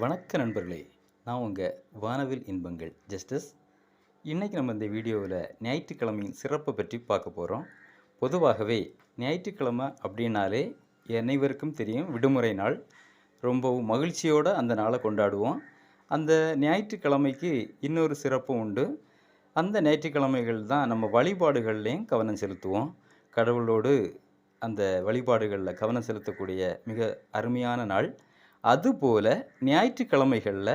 வணக்க நண்பர்களே நான் உங்கள் வானவில் இன்பங்கள் ஜஸ்டிஸ். இன்றைக்கி நம்ம இந்த வீடியோவில் ஞாயிற்றுக்கிழமையின் சிறப்பை பற்றி பார்க்க போகிறோம் பொதுவாகவே ஞாயிற்றுக்கிழமை அப்படின்னாலே அனைவருக்கும் தெரியும் விடுமுறை நாள். ரொம்பவும் மகிழ்ச்சியோடு அந்த நாளை கொண்டாடுவோம். அந்த ஞாயிற்றுக்கிழமைக்கு இன்னொரு சிறப்பும் உண்டு. அந்த ஞாயிற்றுக்கிழமைகள் தான் நம்ம வழிபாடுகள்லேயும் கவனம் செலுத்துவோம். கடவுளோடு அந்த வழிபாடுகளில் கவனம் செலுத்தக்கூடிய மிக அருமையான நாள். அதுபோல் ஞாயிற்றுக்கிழமைகளில்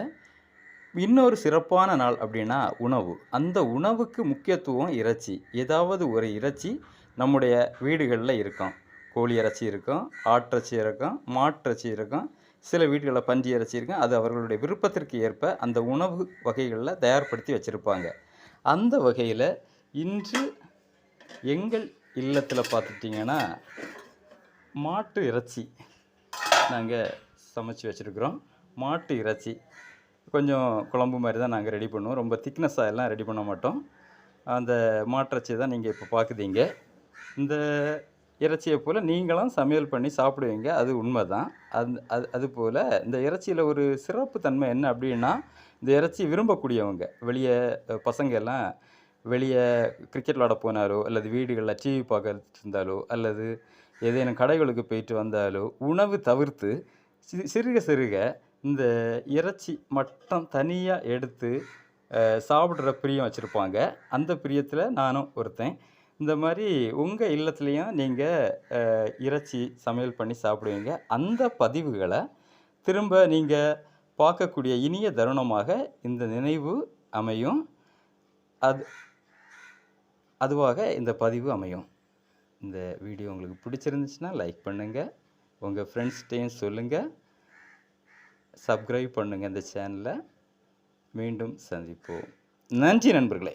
இன்னொரு சிறப்பான நாள் அப்படின்னா உணவு. அந்த உணவுக்கு முக்கியத்துவம் இறைச்சி. ஏதாவது ஒரு இறைச்சி நம்முடைய வீடுகளில் இருக்கும். கோழி இறைச்சி இருக்கும் ஆட்டிறச்சி இருக்கும் மாட்டிறச்சி இருக்கும் சில வீடுகளில் பன்றி இறைச்சி இருக்கும். அது அவர்களுடைய விருப்பத்திற்கு ஏற்ப அந்த உணவு வகைகளில் தயார்படுத்தி வச்சுருப்பாங்க. அந்த வகையில் இன்று எங்கள் இல்லத்தில் பார்த்துட்டிங்கன்னா மாட்டு இறைச்சி நாங்கள் சமைச்சு வச்சுருக்குறோம். மாட்டு இறைச்சி. கொஞ்சம் குழம்பு மாதிரி தான் நாங்கள் ரெடி பண்ணுவோம். ரொம்ப திக்னஸ்ஸாக எல்லாம் ரெடி பண்ண மாட்டோம். அந்த மாட்டிறைச்சி தான் நீங்கள் இப்போ பார்க்குதீங்க இந்த இறைச்சியை போல் நீங்களும் சமையல் பண்ணி சாப்பிடுவீங்க. அது உண்மை தான் அது அது போல் இந்த இறைச்சியில் ஒரு சிறப்பு தன்மை என்ன அப்படின்னா இந்த இறைச்சி விரும்பக்கூடியவங்க வெளியே பசங்க எல்லாம் வெளியே கிரிக்கெட் விளாட போனாலோ அல்லது வீடுகளில் டிவி பார்க்கறது இருந்தாலோ அல்லது ஏதேனும் கடைகளுக்கு போயிட்டு வந்தாலோ உணவு தவிர்த்து சிறுக சிறுக இந்த இறைச்சி மட்டும் தனியாக எடுத்து சாப்பிட்ற பிரியம் வச்சுருப்பாங்க. அந்த பிரியத்தில் நானும் ஒருத்தன். இந்த மாதிரி உங்கள் இல்லத்துலேயும் நீங்கள் இறைச்சி சமையல் பண்ணி சாப்பிடுவீங்க. அந்த பதிவுகளை திரும்ப நீங்கள் பார்க்கக்கூடிய இனிய தருணமாக இந்த நினைவு அமையும். அது அதுவாக இந்த பதிவு அமையும். இந்த வீடியோ உங்களுக்கு பிடிச்சிருந்துச்சுன்னா லைக் பண்ணுங்கள் உங்கள் ஃப்ரெண்ட்ஸ்கிட்டையும் சொல்லுங்கள் சப்ஸ்கிரைப் பண்ணுங்கள் இந்த சேனலை மீண்டும் சந்திப்போம். நன்றி நண்பர்களே.